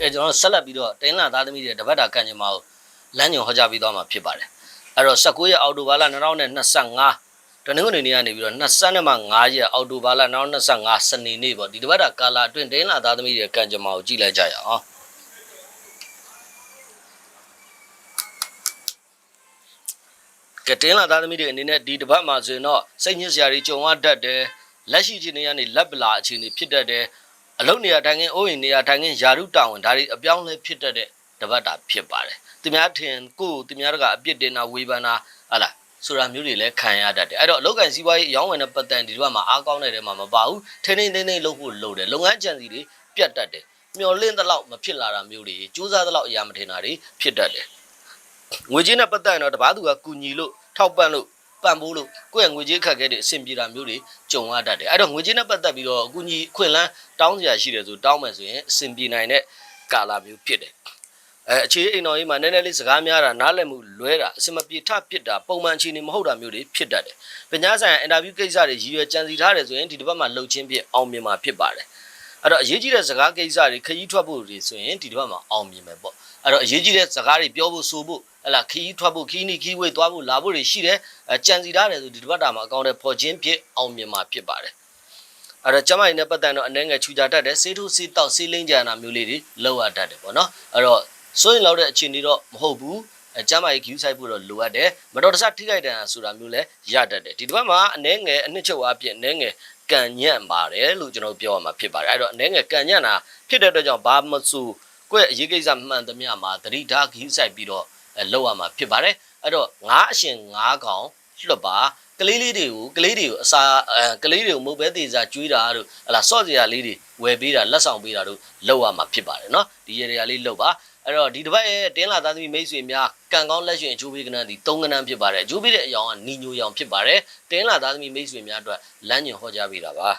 ကဲကျွန်တော်ဆက်လက်ပြီးတော့တင်းလာသားသမီးတွေတပတ်တာကံကြမ္မာကိုလမ်းညွန်ဟောကြားပြီးသွားမှာဖြစ်ပါတယ်အဲ့တော့19ရက်အောက်တိုဘာလ2025တနင်္ဂနွေနေ့ကနေပြီးတော့20မှ5ရက်အောက်တိုဘာလ2025စနေနေ့ပေါ့ဒီတပတ်တာကာလာအတွင်းတင်းလာသားသမီးတွေကံကြမ္မာကိုကြည့်လိုက်ကြရအောင်ကတင်းလာသားသမီးတွေအနေနဲ့ဒီတပတ်မှာဆိုရင်တော့စိတ်ညစ်စရာတွေကြုံရတတ်တယ်လက်ရှိအခြေအနေကနေလက်ပလာအခြေအနေဖြစ်တတ်တယ် အလုပ်နေရာထိုင်ခင်းအိုးအိမ်နေရာထိုင်ခင်းယာရုတာဝန်ဒါတွေအပြောင်းလဲဖြစ်တတ်တဲ့တပတ်တာဖြစ်ပါတယ်သူများထင်ကိုယ်သူများတို့ကအပြစ်တင်တာဝေဖန်တာဟာလားဆိုတာမျိုးတွေလည်းခံရတတ်တယ်အဲ့တော့အလုပ်ကန်စီးပွားရေးအရောင်းဝယ်တဲ့ပတ်သက်ဒီတော့မှအားကောင်းတဲ့တဲမှာမပါဘူးထိန်းထိန်းသိမ်းသိမ်းလုပ်ဖို့လိုတယ်လုပ်ငန်းကြံစီတွေပြတ်တတ်တယ်မျောလင့်တဲ့လောက်မဖြစ်လာတာမျိုးတွေစူးစမ်းတဲ့လောက်အရာမထင်တာတွေဖြစ်တတ်တယ်ငွေကြေးနဲ့ပတ်သက်ရင်တော့တပားသူကကူညီလို့ထောက်ပံ့လို့ ပံ့ပိုးလို့ကိုယ့်ရဲ့ငွေကြေးခက်ခဲတဲ့အဆင်ပြေတာမျိုးတွေကြုံရတတ်တယ်အဲ့တော့ငွေကြေးနဲ့ပတ်သက်ပြီးတော့အကူအညီအခွင့်အလန်းတောင်းစရာရှိတယ်ဆိုတောင်းမယ်ဆိုရင်အဆင်ပြေနိုင်တဲ့ကာလာမျိုးဖြစ်တယ်အဲအခြေအိမ်တော်ကြီးမှာနည်းနည်းလေးစကားများတာနားလည်မှုလွဲတာအဆင်မပြေထဖြစ်တာပုံမှန်အခြေအနေမဟုတ်တာမျိုးတွေဖြစ်တတ်တယ်ပညာဆိုင်ရာအင်တာဗျူးကိစ္စတွေရည်ရွယ်ကြံစည်ထားတယ်ဆိုရင်ဒီတစ်ပတ်မှာလှုပ်ချင်းဖြစ်အောင်မြင်မှာဖြစ်ပါတယ်အဲ့တော့အရေးကြီးတဲ့စကားကိစ္စတွေခရီးထွက်ဖို့တွေဆိုရင်ဒီတစ်ပတ်မှာအောင်မြင်မယ်ပေါ့အဲ့တော့အရေးကြီးတဲ့စကားတွေပြောဖို့ဆိုဖို့ ဟလာခီးထွက်ဖို့ခီးနီခီးဝေးသွားဖို့လာဖို့တွေရှိတယ်အကြံစီထားတယ်ဆိုဒီတစ်ပတ်တာမှာအကောင့်တွေပေါ်ချင်းဖြစ်အောင်မြင်မှာဖြစ်ပါတယ်အဲ့တော့ကျမကြီးနဲ့ပတ်သက်တော့အနေငယ်ချူကြတတ်တယ်စေးထုစေးတောက်စေးလင်းကြနာမျိုးလေးတွေလောက်ရတတ်တယ်ပေါ့နော်အဲ့တော့စိုးရင်လောက်တဲ့အခြေအနေတော့မဟုတ်ဘူးအဲကျမကြီး queue ဆိုင်ဖို့တော့လိုအပ်တယ်မတော်တဆထိခိုက်တယ်ဆိုတာမျိုးလဲရတတ်တယ်ဒီတစ်ပတ်မှာအနေငယ်အနှစ်ချုပ်အပြင်အနေငယ်ကံညံ့ပါတယ်လို့ကျွန်တော်ပြောရမှာဖြစ်ပါတယ်အဲ့တော့အနေငယ်ကံညံ့တာဖြစ်တဲ့အတွက်ကြောင့်ဘာမဆိုကိုယ့်ရဲ့အရေးကိစ္စမှန်သမျှမှာသတိထား queue ဆိုင်ပြီးတော့အဲ လောက်ရမှာဖြစ်ပါတယ်အဲ့တော့ငါးအရှင်ငါးကောင်လွတ်ပါကလေးလေးတွေကိုကလေးတွေကိုအစာအဲကလေးတွေကိုမုတ်ပဲသေးစားကျွေးတာတို့ဟလာဆော့စရာလေးတွေဝယ်ပေးတာလက်ဆောင်ပေးတာတို့လောက်ရမှာဖြစ်ပါတယ်เนาะဒီရေတွေကလေးလောက်ပါအဲ့တော့ဒီတစ်ပတ်ရဲ့တင်းလာသားသမီးမိတ်ဆွေများကံကောင်းလက်ရှင်အကျိုးပေးကနန်းဒီ၃ကနန်းဖြစ်ပါတယ်အကျိုးပေးတဲ့အယောင်ကနီညိုရောင်ဖြစ်ပါတယ်တင်းလာသားသမီးမိတ်ဆွေများအတွက်လမ်းညွန်ဟောကြားပေးတာပါ